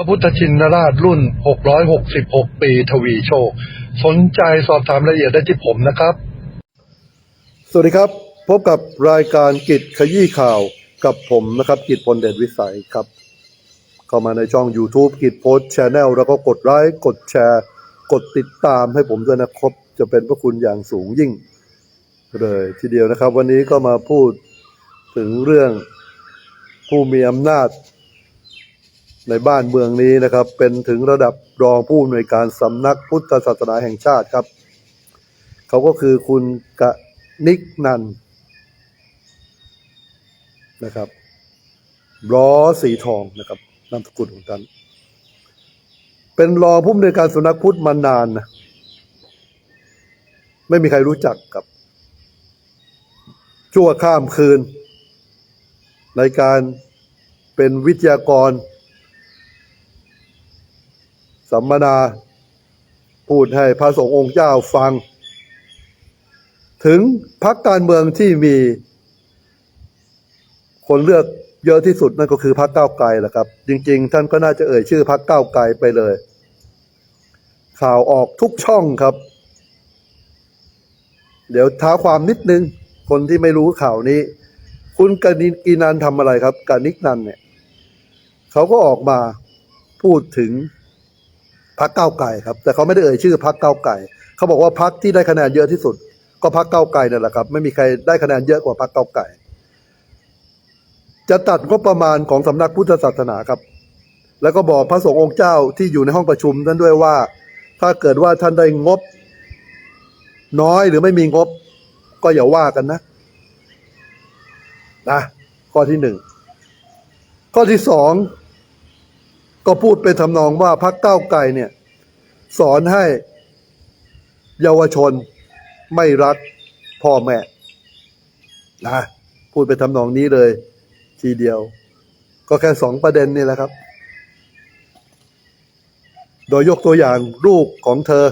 พระพุทธชินราชรุ่น 666 ปีทวีโชค สนใจสอบถามรายละเอียดได้ที่ผมนะครับ สวัสดีครับ พบกับรายการกิจขยี้ข่าวกับผมนะครับ กิจพลเดชวิสัยครับ เข้ามาในช่อง YouTube กิจโพสช n แนลแล้วก็กดไลค์กดแชร์ กดติดตามให้ผมด้วยนะครับ จะเป็นพระคุณอย่างสูงยิ่ง เลยทีเดียวนะครับ วันนี้ก็มาพูดถึงเรื่องผู้มีอำนาจ ในบ้านเมืองนี้นะครับ เป็นถึงระดับรองผู้อำนวยการสำนักพุทธศาสนาแห่งชาติครับ เขาก็คือคุณกะนิกนันนะครับล้อสีทองนะครับนามสกุลของท่านเป็นรองผู้อำนวยการสำนักพุทธมานานนะไม่มีใครรู้จักกับ ชั่วข้ามคืน ในการเป็นวิทยากร สัมมนา พูดให้พระสงฆ์องค์เจ้าฟัง ถึงพักการเมืองที่มี คนเลือกเยอะที่สุดนั่นก็คือพักเก้าไกลแหละครับ จริง ๆ ท่านก็น่าจะเอ่ยชื่อพักเก้าไกลไปเลย ข่าวออกทุกช่องครับ เดี๋ยวท้าความนิดนึง คนที่ไม่รู้ข่าวนี้ คุณกนิกีนันทำอะไรครับกานิกนันเนี่ยเขาก็ออกมาพูดถึง พักเก้าไก่ครับ แต่เขาไม่ได้เอ่ยชื่อพักเก้าไก่ เขาบอกว่าพักที่ได้คะแนนเยอะที่สุด ก็พักเก้าไก่นั่นแหละครับ ไม่มีใครได้คะแนนเยอะกว่าพักเก้าไก่ จะตัดงบประมาณของสำนักพุทธศาสนาครับ แล้วก็บอกพระสงฆ์องค์เจ้าที่อยู่ในห้องประชุมนั้นด้วยว่า ถ้าเกิดว่าท่านได้งบ น้อยหรือไม่มีงบ ก็อย่าว่ากันนะนะข้อที่หนึ่งข้อที่สอง ก็พูดเป็นทำนองว่าพักเก้าไกลเนี่ย สอนให้เยาวชนไม่รักพ่อแม่นะพูดเป็นทำนองนี้เลย ทีเดียว ก็แค่สองประเด็นนี่แหละครับ โดยยกตัวอย่างลูกของเธอ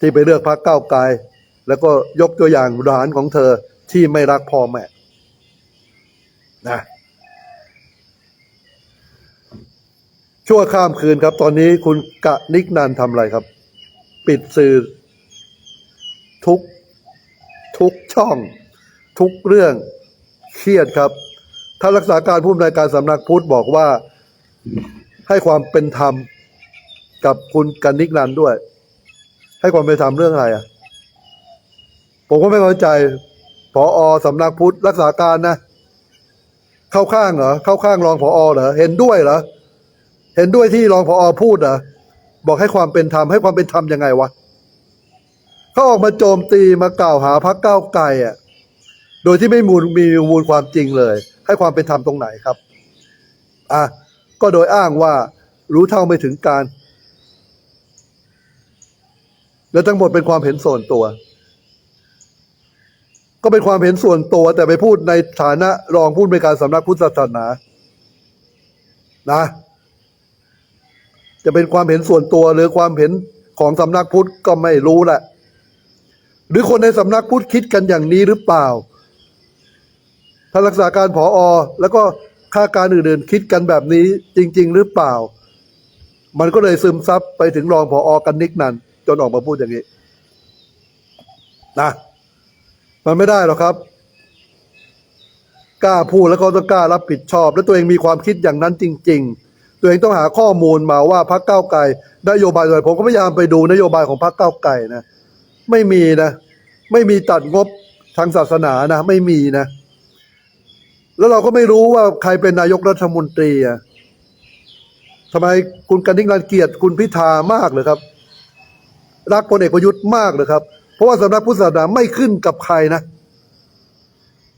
ที่ไปเลือกพักเก้าวไกลแล้วก็ยกตัวอย่างหลานของเธอที่ไม่รักพ่อแม่นะ ชั่วข้ามคืนครับ ตอนนี้คุณกะนิกนันทำอะไรครับ ปิดสื่อ ทุก ทุกช่อง ทุกเรื่องเครียดครับท่านรักษาการผู้อำนวยการสำนักพุทธบอกว่าให้ความเป็นธรรมกับคุณกันนิกนันด้วย ให้ความเป็นธรรมเรื่องอะไรอะ ผมก็ไม่เข้าใจผออสำนักพุทธรักษาการนะ เข้าข้างเหรอเข้าข้างรองผอเหรอเห็นด้วยเหรอ เห็นด้วยที่รองผออพูดเหรอบอกให้ความเป็นธรรมให้ความเป็นธรรมยังไงวะเขาออกมาโจมตีมากล่าวหาพรรคก้าไกลอะ โดยที่ไม่มูลมีมูลความจริงเลย ให้ความเป็นธรรมตรงไหนครับ อะก็โดยอ้างว่ารู้เท่าไม่ถึงการ และทั้งหมดเป็นความเห็นส่วนตัว ก็เป็นความเห็นส่วนตัว แต่ไปพูดในฐานะรองผู้อำนการสำนักพุทธศาสนา นะ จะเป็นความเห็นส่วนตัวหรือความเห็นของสำนักพุทธก็ไม่รู้แหละ หรือคนในสำนักพุทธคิดกันอย่างนี้หรือเปล่าท่านรักษาการผออแล้วก็ข้าการอื่นๆ คิดกันแบบนี้จริง ๆ หรือเปล่า มันก็เลยซึมซับไปถึงรองผออกันนิกนันจนออกมาพูดอย่างนี้นะมันไม่ได้หรอกครับ กล้าพูดแล้วก็ต้องกล้ารับผิดชอบ และตัวเองมีความคิดอย่างนั้นจริง ๆ ตัวเองต้องหาข้อมูลมาว่าพรรคก้าไกลนโยบายอะไรผมก็พยายามไปดูนโยบายของพรรคก้าไกลนะไม่มีนะ ไม่มีตัดงบทางศาสนานะ ไม่มีนะ แล้วเราก็ไม่รู้ว่าใครเป็นนายกรัฐมนตรีอะทำไมคุณกันนิกรันเกียรติคุณพิธามากเลยครับ รักพลเอกประยุทธ์มากเลยครับ เพราะว่าสำนักพุทธศาสนาไม่ขึ้นกับใครนะ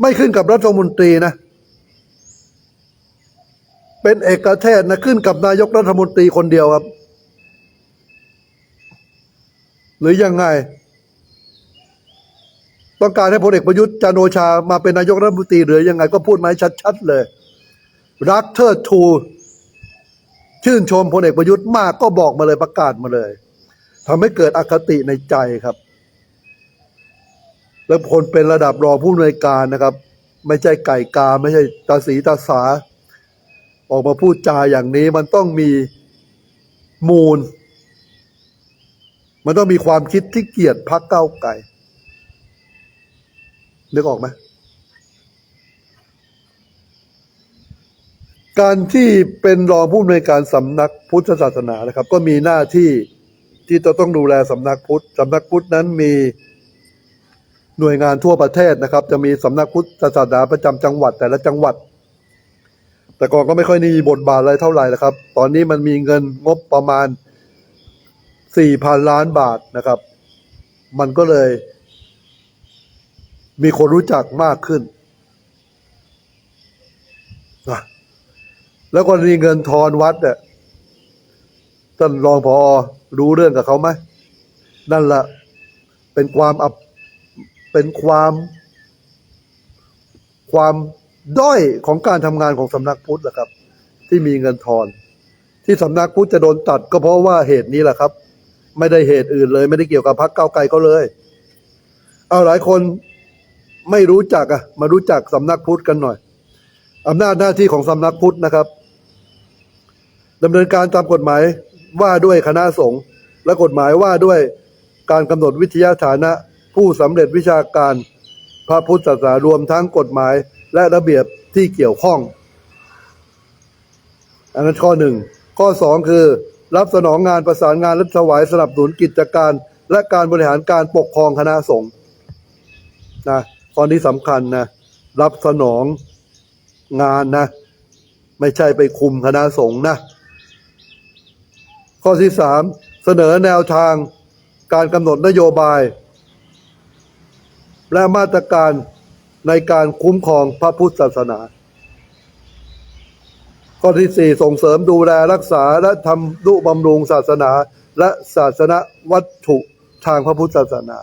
ไม่ขึ้นกับรัฐมนตรีนะ เป็นเอกเทศนะขึ้นกับนายกรัฐมนตรีคนเดียวครับ หรือยังไง ต้องการให้พลเอกประยุทธ์จันโอชามาเป็นนายกรัฐมนตรีหรือยังไง ก็พูดมาให้ชัดๆเลย รักเทิดทู ชื่นชมพลเอกประยุทธ์มากก็บอกมาเลยประกาศมาเลยทำให้เกิดอคติในใจครับ แล้วคนเป็นระดับรองผู้อำนวยการนะครับ ไม่ใช่ไก่กา ไม่ใช่ตาสีตาสา ออกมาพูดจาอย่างนี้มันต้องมีมูล มันต้องมีความคิดที่เกลียดพักเก้าไกลนึกออกไหมการที่เป็นรองผู้อำนวยการสำนักพุทธศาสนานะครับ ก็มีหน้าที่ที่จะต้องดูแลสำนักพุทธสำนักพุทธนั้นมีหน่วยงานทั่วประเทศนะครับ จะมีสำนักพุทธศาสนาประจำจังหวัดแต่ละจังหวัด แต่ก่อนก็ไม่ค่อยมีบทบาทอะไรเท่าไหร่แล้วครับ ตอนนี้มันมีเงินงบประมาณสี่พันล้านบาทนะครับ มันก็เลย มีคนรู้จักมากขึ้นนะแล้วกรณีเงินทอนวัดเนี่ยท่านรองพอรู้เรื่องกับเขาไหมนั่นแหละเป็นความอับเป็นความความ ด้อยของการทำงานของสำนักพุทธแหละครับ ที่มีเงินทอน ที่สำนักพุทธจะโดนตัด ก็เพราะว่าเหตุนี้แหละครับ ไม่ได้เหตุอื่นเลย ไม่ได้เกี่ยวกับพรรคเก้าไกลเขาเลย เอาหลายคนไม่รู้จักอะมารู้จักสำนักพุทธกันหน่อยอำนาจหน้าที่ของสำนักพุทธนะครับดำเนินการตามกฎหมายว่าด้วยคณะสงฆ์และกฎหมายว่าด้วยการกำหนดวิทยาฐานะ ผู้สำเร็จวิชาการพระพุทธศาสนารวมทั้งกฎหมาย และระเบียบที่เกี่ยวข้อง อันนั้นข้อหนึ่ง ข้อสองคือ รับสนองงานประสานงานและถวายสนับสนุนกิจการ และการบริหารการปกครองคณะสงฆ์นะข้อนี้สำคัญนะ รับสนองงานนะ ไม่ใช่ไปคุมคณะสงฆ์นะ ข้อที่สามเสนอแนวทางการกำหนดนโยบาย และมาตรการ ในการคุ้มครองพระพุทธศาสนา ข้อที่สี่ส่งเสริมดูแลรักษาและทำนุบำรุงศาสนา และศาสนวัตถุทางพระพุทธศาสนา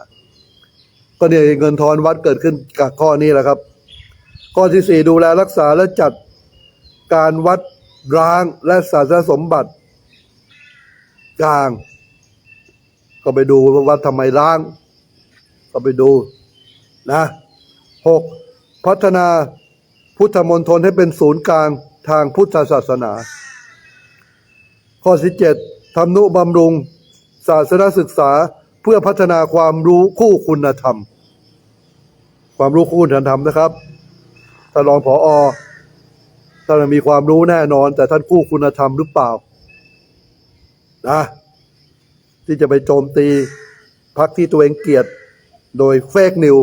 ก็เนี่ยเงินทอนวัดเกิดขึ้นกับข้อนี้แหละครับ ข้อที่สี่ดูแลรักษาและจัดการวัดร้างและศาสนสมบัติกลาง ก็ไปดูว่าวัดทำไมร้าง ก็ไปดูนะ หกพัฒนาพุทธมณฑลให้เป็นศูนย์กลางทางพุทธศาสนา ข้อที่เจ็ดทำนุบำรุง ศาสนศึกษาเพื่อพัฒนาความรู้คู่คุณธรรม ความรู้คู่คุณธรรมนะครับท่านรองผออท่านมีความรู้แน่นอน แต่ท่านคู่คุณธรรมหรือเปล่านะที่จะไปโจมตีพรรคที่ตัวเองเกลียดโดยเฟกนิว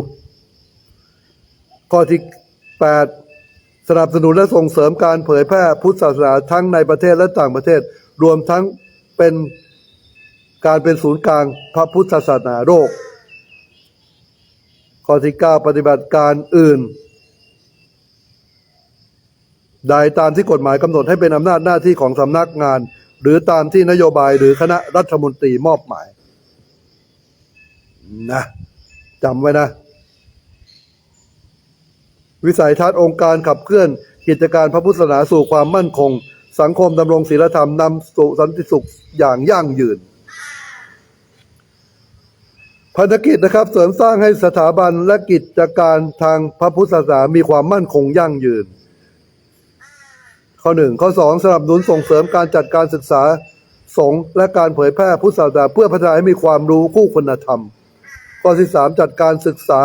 ข้อที่ 8 สนับสนุนและส่งเสริมการเผยแพร่พุทธศาสนาทั้งในประเทศและต่างประเทศ รวมทั้งเป็นการเป็นศูนย์กลางพระพุทธศาสนาโลกข้อที่ 9 ปฏิบัติการอื่น ใดตามที่กฎหมายกำหนดให้เป็นอำนาจหน้าที่ของสำนักงาน หรือตามที่นโยบายหรือคณะรัฐมนตรีมอบหมายนะจำไว้นะ วิสัยทัศน์องค์การขับเคลื่อน กิจการพระพุทธศาสนาสู่ความมั่นคง สังคมดำรงศีลธรรมนำสู่สันติสุขอย่างยั่งยืนพันธกิจนะครับเสริมสร้างให้สถาบันและกิจการทางพระพุทธศาสนามีความมั่นคงยั่งยืน ข้อหนึ่งข้อสองสนับสนุนส่งเสริมการจัดการศึกษาสงฆ์และการเผยแพร่พุทธศาสนาเพื่อพัฒนาให้มีความรู้คู่คุณธรรม ข้อที่สามจัดการศึกษา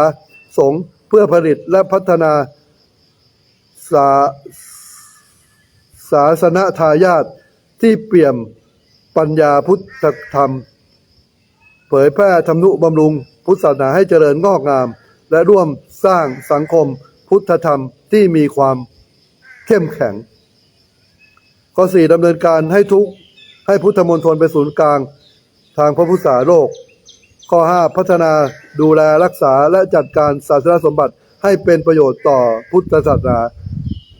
สงฆ์เพื่อผลิตและพัฒนา สาศาสนทายาทที่เปี่ยมปัญญาพุทธธรรม เผยแพร่ธรรมนุบำรุงพุทธศาสนาให้เจริญงอกงาม และร่วมสร้างสังคมพุทธธรรมที่มีความเข้มแข็ง ข้อสี่ดำเนินการให้ทุกให้พุทธมณฑลเป็นศูนย์กลาง ทางพระพุทธศาสนาโลก ข้อ 5 พัฒนาดูแลรักษาและจัดการศาสนสมบัติให้เป็นประโยชน์ต่อพุทธศาสนา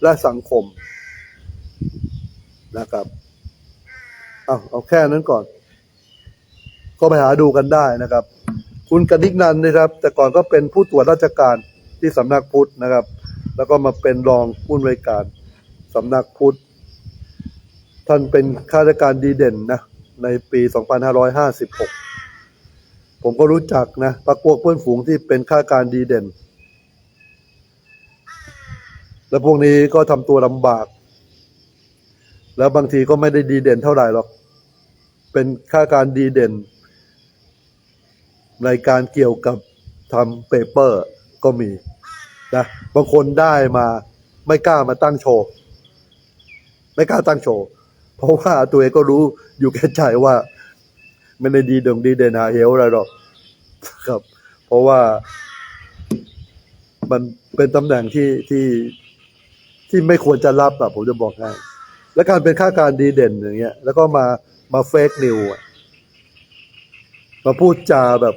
และสังคมนะครับเอาเอาแค่นั้นก่อน ก็ไปหาดูกันได้นะครับ คุณกนิกนันนะครับ แต่ก่อนก็เป็นผู้ตรวจราชการที่สำนักพุทธนะครับ แล้วก็มาเป็นรองผู้อำนวยการสำนักพุทธ ท่านเป็นข้าราชการดีเด่นนะในปี 2556 ผมก็รู้จักนะปักพวกเพื่อนฝูงที่เป็นข้าราชการดีเด่น และพวกนี้ก็ทำตัวลำบาก แล้วบางทีก็ไม่ได้ดีเด่นเท่าไหร่หรอก เป็นค่าการดีเด่น ในการเกี่ยวกับทำเปเปอร์ก็มีนะบางคนได้มาไม่กล้ามาตั้งโชว์ ไม่กล้าตั้งโชว์ เพราะว่าตัวเองก็รู้อยู่แก่ใจว่า ไม่ได้ดีเด่งดีเด่นหาเหวอะไรหรอกครับ เพราะว่ามันเป็นตำแหน่งที่ที่ ที่ไม่ควรจะรับอะผมจะบอกให้และการเป็นข้าการดีเด่นอย่างเงี้ย แล้วก็มามาเฟกนิวมาพูดจาแบบ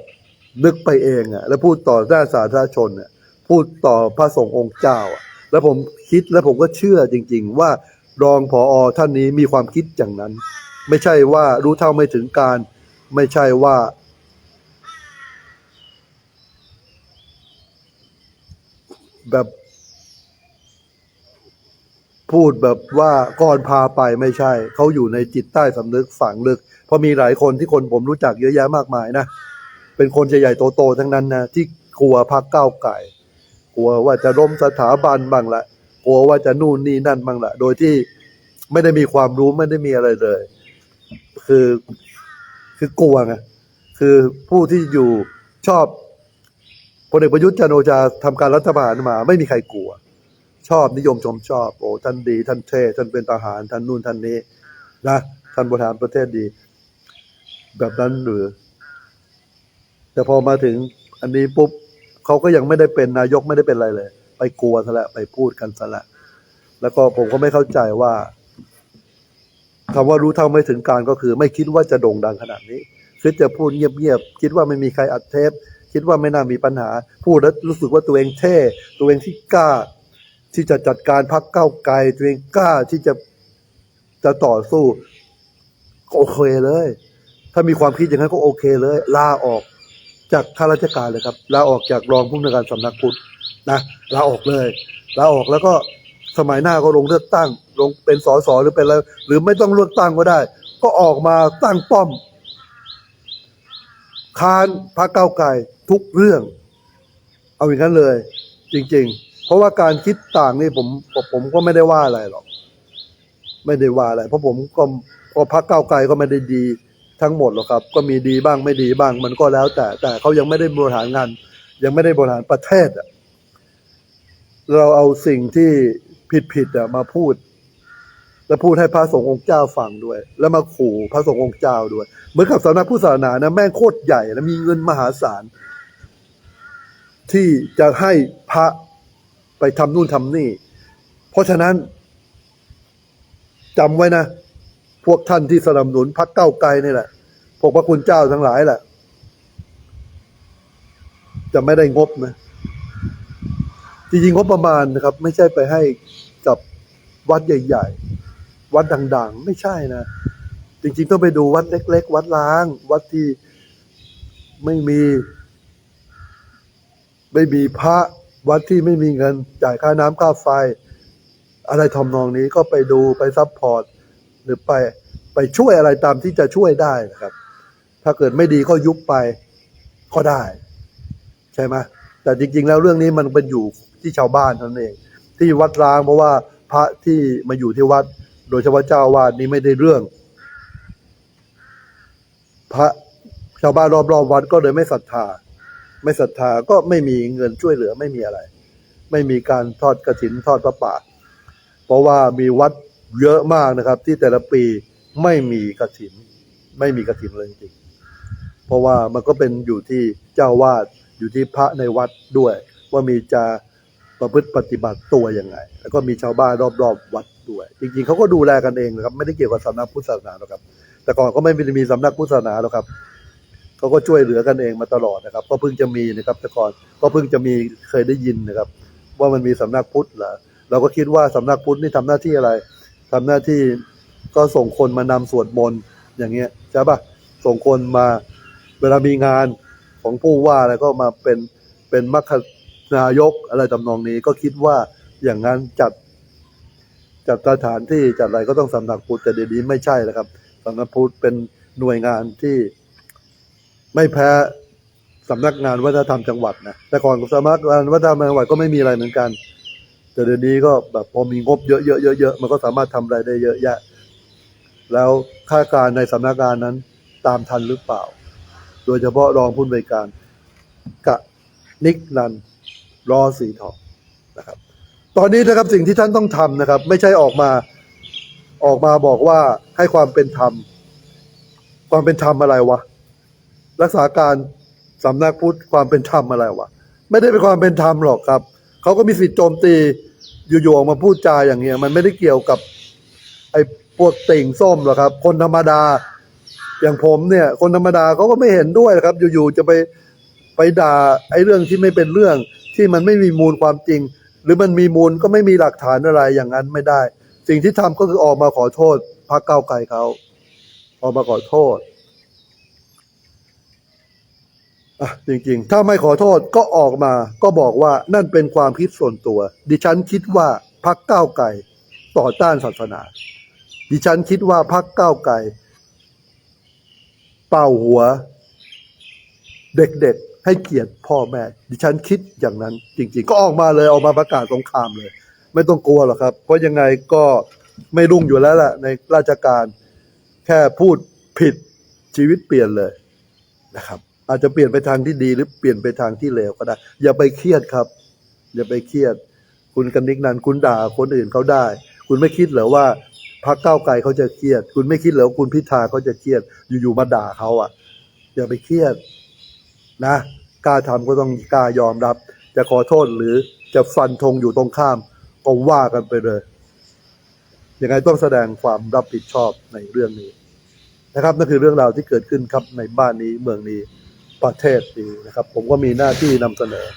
นึกไปเองอะแล้วพูดต่อหน้าสาธารณชนอะพูดต่อพระสงฆ์องค์เจ้าอะแล้วผมคิดแล้วผมก็เชื่อจริง ๆ ว่ารองผออท่านนี้มีความคิดอย่างนั้น ไม่ใช่ว่ารู้เท่าไม่ถึงการ ไม่ใช่ว่า แบบ พูดแบบว่าก่อนพาไปไม่ใช่ เขาอยู่ในจิตใต้สำนึกฝังลึก เพราะมีหลายคนที่คนผมรู้จักเยอะแยะมากมายนะ เป็นคนใหญ่ๆโตๆทั้งนั้นนะที่กลัวพักก้าวไก่กลัวว่าจะล้มสถาบันบ้างละกลัวว่าจะนู่นนี่นั่นบ้างละโดยที่ไม่ได้มีความรู้ไม่ได้มีอะไรเลย คือคือกลัวไงคือผู้ที่อยู่ชอบพลเอกประยุทธ์จันโอชาทำการรัฐประหารมา ไม่มีใครกลัว ชอบนิยมชมชอบ โอ้ท่านดี ท่านเท่ท่านเป็นทหาร ท่านนู่นท่านนี้นะท่านบริหารประเทศดี แบบนั้นหรือ แต่พอมาถึงอันนี้ปุ๊บเขาก็ยังไม่ได้เป็นนายกไม่ได้เป็นอะไรเลย ไปกลัวซะและไปพูดกันซะและแล้วก็ผมก็ไม่เข้าใจว่าคำว่ารู้เท่าไม่ถึงการก็คือ ไม่คิดว่าจะโด่งดังขนาดนี้คิดจะพูดเงียบๆคิดว่าไม่มีใครอัดเทป คิดว่าไม่น่ามีปัญหา พูดแล้วรู้สึกว่าตัวเองเท่ ตัวเองที่กล้า ที่จะจัดการพักเก้าไกลตัวเองกล้าที่จะจะต่อสู้ก็โอเคเลย ถ้ามีความคิดอย่างนั้นก็โอเคเลย ลาออกจากข้าราชการเลยครับ ลาออกจากรองผู้อำนวยการสำนักพุทธนะลาออกเลยลาออกแล้วก็สมัยหน้าก็ลงเลือกตั้ง ลงเป็นสสหรือเป็นอะไรหรือไม่ต้องเลือกตั้งก็ได้ ก็ออกมาตั้งป้อมค้านพรรคก้าไกลทุกเรื่อง เอาอย่างนั้นเลย จริง ๆ ราะว่าการคิดต่างนี่ผมผมก็ไม่ได้ว่าอะไรหรอก ไม่ได้ว่าอะไร เพราะผมก็ก็พรรคก้าไกลก็ไม่ได้ดีทั้งหมดหรอกครับ ก็มีดีบ้างไม่ดีบ้าง มันก็แล้วแต่ แต่เขายังไม่ได้บริหารงาน ยังไม่ได้บริหารประเทศอะเราเอาสิ่งที่ผิดๆอะมาพูด แล้วพูดให้พระสงฆ์องค์เจ้าฟังด้วย แล้วมาขู่พระสงฆ์องค์เจ้าด้วย เหมือนกับสำนักพุทธศาสนานะแม่งโคตรใหญ่และมีเงินมหาศาลที่จะให้พระ ไปทำนู่นทำนี่ เพราะฉะนั้นจำไว้นะ พวกท่านที่สนับสนุนพรรคเก้าไกลนี่แหละ พวกพระคุณเจ้าทั้งหลายแหละ จะไม่ได้งบนะจริงๆงบประมาณนะครับ ไม่ใช่ไปให้กับวัดใหญ่ ๆ วัดดัง ๆ ไม่ใช่นะ จริง ๆ ต้องไปดูวัดเล็ก ๆ วัดล้าง วัดที่ไม่มี ไม่มีพระ วัดที่ไม่มีเงินจ่ายค่าน้ำค่าไฟ อะไรทำนองนี้ก็ไปดูไปซัพพอร์ตหรือไปไปช่วยอะไรตามที่จะช่วยได้นะครับ ถ้าเกิดไม่ดีก็ยุบไปก็ได้ ใช่ไหมแต่จริง ๆ แล้วเรื่องนี้มันเป็นอยู่ที่ชาวบ้านเท่านั้นเอง ที่วัดร้างเพราะว่าพระที่มาอยู่ที่วัด โดยเฉพาะเจ้าอาวาดนี้ไม่ได้เรื่อง พระชาวบ้านรอบๆวัดก็เลยไม่ศรัทธา ไม่ศรัทธาก็ไม่มีเงินช่วยเหลือไม่มีอะไร ไม่มีการทอดกระถินทอดพระป่า เพราะว่ามีวัดเยอะมากนะครับ ที่แต่ละปีไม่มีกระถิน ไม่มีกระถินเลยจริงเพราะว่ามันก็เป็นอยู่ที่เจ้าวาดอยู่ที่พระในวัดด้วย ว่ามีจะประพฤติปฏิบัติตัวยังไง แล้วก็มีชาวบ้านรอบๆวัดด้วย จริงๆเขาก็ดูแลกันเองนะครับ ไม่ได้เกี่ยวกับสำนักพุทธศาสนาหรอกครับ แต่ก่อนก็ไม่ได้มีสำนักพุทธศาสนาหรอกครับ เขาก็ช่วยเหลือกันเองมาตลอดนะครับ ก็เพิ่งจะมีนะครับแต่ก่อนก็เพิ่งจะมีเคยได้ยินนะครับ ว่ามันมีสำนักพุทธเหรอเราก็คิดว่าสำนักพุทธนี่ทำหน้าที่อะไรทำหน้าที่ก็ส่งคนมานำสวดมนต์อย่างเงี้ยใช่ปะส่งคนมาเวลามีงานของผู้ว่าอะไรก็มาเป็นเป็นมัคคนายกอะไรทำนองนี้ก็คิดว่าอย่างนั้นจัดจัดสถานที่จัดอะไรก็ต้องสำนักพุทธแต่เดี๋ยวนี้ไม่ใช่แล้วครับสำนักพุทธเป็นหน่วยงานที่ ไม่แพ้สำนักงานวัฒนธรรมจังหวัดนะแต่ก่อนสำนักงานวัฒนธรรมจังหวัดก็ไม่มีอะไรเหมือนกัน แต่เดี๋ยวนี้ก็แบบพอมีงบเยอะๆเยอะๆมันก็สามารถทำอะไรได้เยอะแยะ แล้วข้าการในสำนักงานนั้นตามทันหรือเปล่า โดยเฉพาะรองผู้นวยการกะนิกนันรอสีทองนะครับ ตอนนี้นะครับสิ่งที่ท่านต้องทำนะครับ ไม่ใช่ออกมาออกมาบอกว่าให้ความเป็นธรรม ความเป็นธรรมอะไรวะ รักษาการสำนักพุทธความเป็นธรรมอะไรวะไม่ได้เป็นความเป็นธรรมหรอกครับเขาก็มีสิทธิ์โจมตีอยู่ๆออกมาพูดจาอย่างเงี้ย มันไม่ได้เกี่ยวกับ ไอ้พวกติ่งส้มหรอกครับ คนธรรมดา อย่างผมเนี่ย คนธรรมดาเขาก็ไม่เห็นด้วยครับ อยู่ๆจะไปไปด่าไอ้เรื่องที่ไม่เป็นเรื่องที่มันไม่มีมูลความจริง หรือมันมีมูลก็ไม่มีหลักฐานอะไรอย่างนั้นไม่ได้ สิ่งที่ทำก็คือออกมาขอโทษพรรคก้าไกลเขาออกมาขอโทษ อะจริงๆ ถ้าไม่ขอโทษก็ออกมาก็บอกว่านั่นเป็นความคิดส่วนตัว ดิฉันคิดว่าพรรคก้าวไกลต่อต้านศาสนา ดิฉันคิดว่าพรรคก้าวไกลเป่าหัว เด็กๆ ให้เกียรติพ่อแม่ ดิฉันคิดอย่างนั้น จริง ๆ ก็ออกมาเลยออกมาประกาศสงครามเลย ไม่ต้องกลัวหรอกครับ เพราะยังไงก็ไม่รุ่งอยู่แล้วแหละในราชการแค่พูดผิดชีวิตเปลี่ยนเลยนะครับ อาจจะเปลี่ยนไปทางที่ดีหรือเปลี่ยนไปทางที่เลวก็ได้ อย่าไปเครียดครับ อย่าไปเครียด คุณกันนิกนันคุณด่าคนอื่นเขาได้ คุณไม่คิดเหรอว่าพรรคก้าวไกลเขาจะเครียด คุณไม่คิดเหรอว่าคุณพิธาเขาจะเครียด อยู่ๆมาด่าเขาอะ อย่าไปเครียดนะกล้าทำก็ต้องกล้ายอมรับ จะขอโทษหรือจะฟันธงอยู่ตรงข้ามก็ว่ากันไปเลยยังไงต้องแสดงความรับผิดชอบในเรื่องนี้นะครับนั่นคือเรื่องราวที่เกิดขึ้นครับในบ้านนี้เมืองนี้ ประเทศนี้นะครับ ผมก็มีหน้าที่นำเสนอ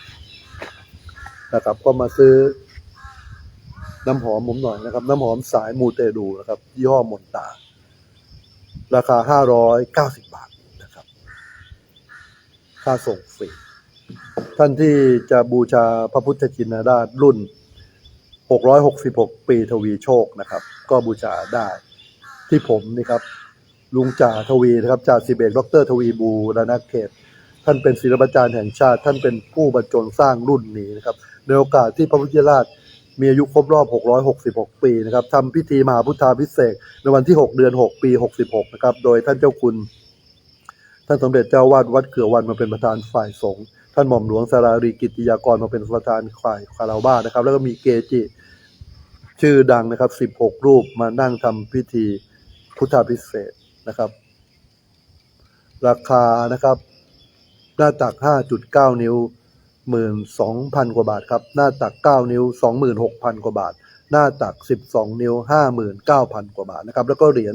นะครับ ก็มาซื้อ น้ำหอมผมหน่อยนะครับ น้ำหอมสายมูเตดูนะครับ ยี่ห้อมนตา ราคาห้าร้อยเก้าสิบบาทนะครับ ค่าส่งฟรีท่านที่จะบูชาพระพุทธชินราชรุ่น 666 ปีทวีโชคนะครับ ก็บูชาได้ที่ผมนี่ครับ ลุงจ่าทวีนะครับจ่าสิบเอกดรทวีบูรณเขต ท่านเป็นศิลปาจารย์แห่งชาติ ท่านเป็นผู้บรรจงสร้างรุ่นนี้นะครับในโอกาสที่พระพุทธราชมีอายุครบรอบ 666 ปีนะครับทำพิธีมหาพุทธาพิเศษในวันที่ 6 เดือน 6 ปี 66 นะครับ โดยท่านเจ้าคุณ ท่านสมเด็จเจ้าวาดวัดเขือวันมาเป็นประธานฝ่ายสงฆ์ ท่านหม่อมหลวงสารารีกิติยากรมาเป็นประธานฝ่ายคาราวานะครับ แล้วก็มีเกจิชื่อดังนะครับ 16 รูปมานั่งทำพิธีพุทธาพิเศษนะครับ ราคานะครับ หน้าตัก 5.9 นิ้ว 12,000 กว่าบาทครับ หน้าตัก 9 นิ้ว 26,000 กว่าบาท หน้าตัก 12 นิ้ว 59,000 กว่าบาทนะครับ แล้วก็เหรียญ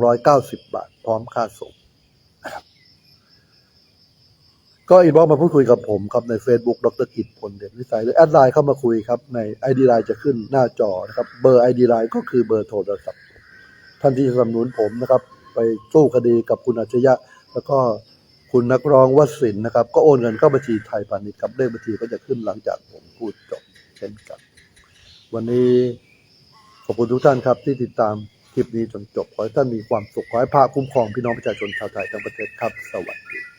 290 บาท พร้อมค่าส่งครับก็อินบ็อกมาพูดคุยกับผมครับใน Facebook ดรกิจผลเด่นวิสัยหรือแอดไลน์เข้ามาคุยครับ ใน ID ไลน์จะขึ้นหน้าจอนะครับ เบอร์ ID ไลน์ก็คือเบอร์โทรศัพท์ท่านที่สนับสนุนผมนะครับ ไปสู้คดีกับคุณอัจฉริยะแล้วก็ คุณนักร้องวสินนะครับ ก็โอนเงินเข้าบัญชีไทยพาณิชย์ครับเลขบัญชีก็จะขึ้นหลังจากผมพูดจบเช่นกัน วันนี้ขอบคุณทุกท่านครับที่ติดตามคลิปนี้จนจบ ขอให้ท่านมีความสุข ขอให้พระคุ้มครองพี่น้องประชาชนชาวไทยทั้งประเทศครับ สวัสดี